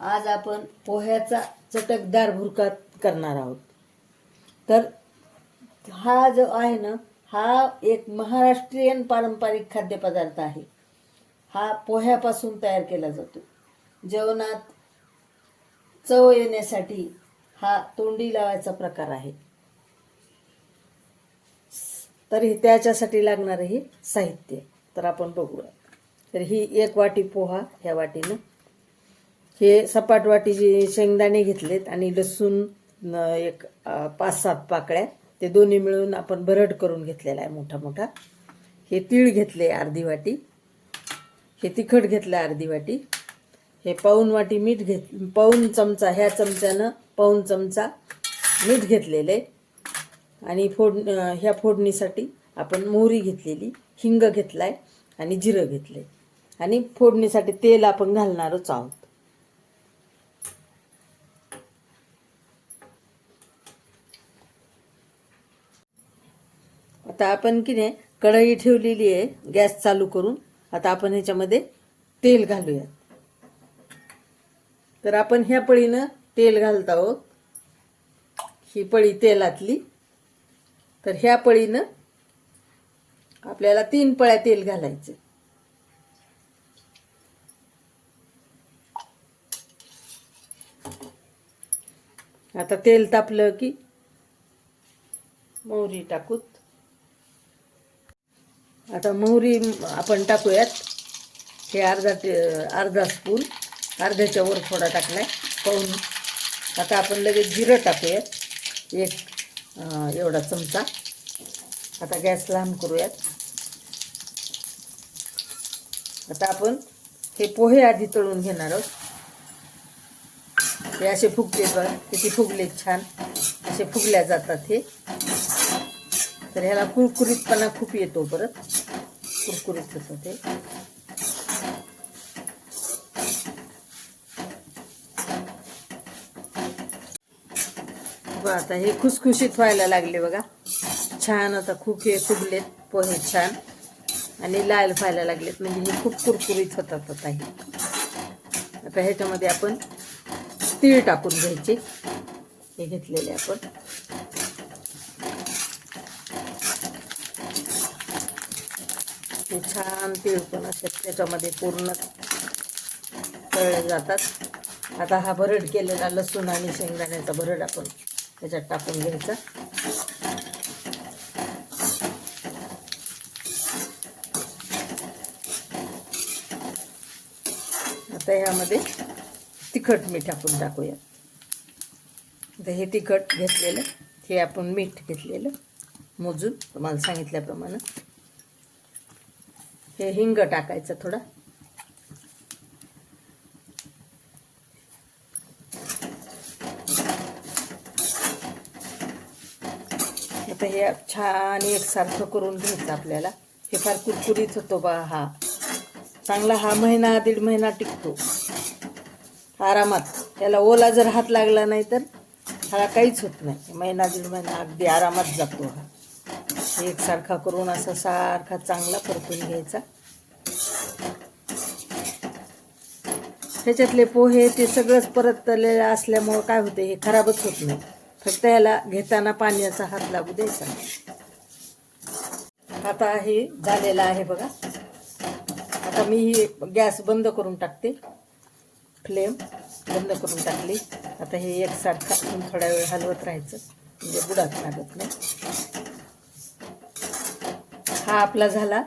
आज आपण पोह्याचा चटकदार भुरका करणार आहोत. तर हा जो आहे ना हा एक महाराष्ट्रीयन पारंपरिक खाद्यपदार्थ आहे. हा पोह्यापासून तयार केला जातो. जेवणात चव येण्यासाठी हा तोंडी लावायचा प्रकार आहे. तर हे त्याच्यासाठी लागणारं हे साहित्य. तर आपण बघूया. तर ही एक वाटी पोहा ह्या वाटीनं हे सपाट वाटीचे शेंगदाणे घेतलेत आणि लसूण एक पाच सात पाकळ्या. ते दोन्ही मिळून आपण भरड करून घेतलेला आहे मोठा मोठा. हे तीळ घेतले अर्धी वाटी. हे तिखट घेतलं अर्धी वाटी. हे पाऊन वाटी मीठ घेत पाऊन चमचा ह्या चमच्यानं पाऊन चमचा मीठ घेतलेले आणि फोड ह्या फोडणीसाठी आपण मोहरी घेतलेली हिंग घेतला आहे आणि जिरं घेतले आणि फोडणीसाठी तेल आपण घालणारच आहोत. आता आपण की नाही कढई ठेवलेली आहे गॅस चालू करून. आता आपण ह्याच्यामध्ये तेल घालूयात. तर आपण ह्या पळीनं तेल घालत आहोत. ही पळी तेलातली. तर ह्या पळीनं आपल्याला तीन पळ्या तेल घालायचे. आता तेल तापलं की मोहरी टाकूत. आता मोहरी आपण टाकूयात. हे अर्धा ते अर्धा स्पून अर्ध्याच्या वर थोडा टाकलाय. पाहून आता आपण लगेच जिरं टाकूयात. एक एवढा चमचा. आता गॅस लहान करूयात. आता आपण हे पोहे आधी तळून घेणार आहोत. हे असे फुगले बघा किती फुगले छान. असे फुगल्या जातात हे. तर ह्याला कुरकुरीतपणा खूप येतो परत. कुरकुरीत होतं ते. आता हे खुसखुशीत व्हायला लागले बघा. छान आता खूप हे फुगलेत. पोहे छान. आणि लाल व्हायला लागलेत. म्हणजे हे खूप कुरकुरीत होतात आता हे. आता ह्याच्यामध्ये आपण तीळ टाकून घ्यायचे. हे घेतलेले आपण. ते छान तिळपण असतात त्याच्यामध्ये पूर्ण तळले जातात. आता हा भरड केलेला लसूण आणि शेंगदाण्याचा भरड आपण त्याच्यात टाकून घ्यायचा. आता ह्यामध्ये तिखट मीठ आपण टाकूया. आता हे तिखट घेतलेलं हे आपण मीठ घेतलेलं मोजून तुम्हाला सांगितल्याप्रमाणे. हे हिंग टाकायचं थोडा. आता हे छान एकसारखं करून घ्यायचं आपल्याला. हे फार कुरकुरीत होतो बा हा. चांगला हा महिना दीड महिना टिकतो. आरामात. याला ओला जर हात लागला नाही तर ह्याला काहीच होत नाही. महिना दीड महिना अगदी आरामात जातो हा. एकसारखा करून असा सारखा चांगला परतून घ्यायचा. ह्याच्यातले पोहे ते सगळंच परतलेलं असल्यामुळं काय होते हे खराबच होत नाही. फक्त याला घेताना पाण्याचा हात लागू द्यायचा. आता हे झालेलं आहे बघा. आता मी ही गॅस बंद करून टाकते. फ्लेम बंद करून टाकली. आता हे एकसारखं थोडा थोड्या वेळ हलवत राहायचं. म्हणजे बुडात लागत नाही. हा आपला झाला.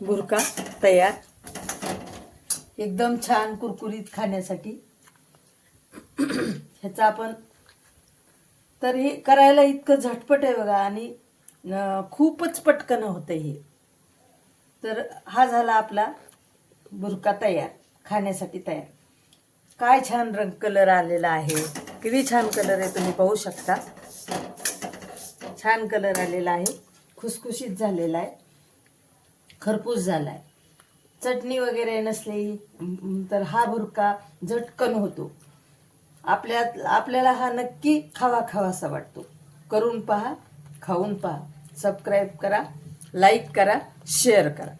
बुरका तयार. एकदम छान कुरकुरीत खाण्यासाठी. ह्याचा आपण तर हे करायला इतकं झटपट आहे बघा आणि खूपच पटकन होतं हे. तर हा झाला आपला बुरका तयार खाण्यासाठी तयार. काय छान रंग कलर आलेला आहे. किती छान कलर आहे तुम्ही पाहू शकता. छान कलर आलेला आहे. खुसखुशीत झालेला आहे. खरपूस झाला आहे चटणी वगैरे नसली तर हा भुरका झटकन होतो. आपल्या आपल्याला हा नक्की खावा खावासा वाटतो. करून पहा खाऊन पहा. सबस्क्राईब करा लाईक करा शेअर करा.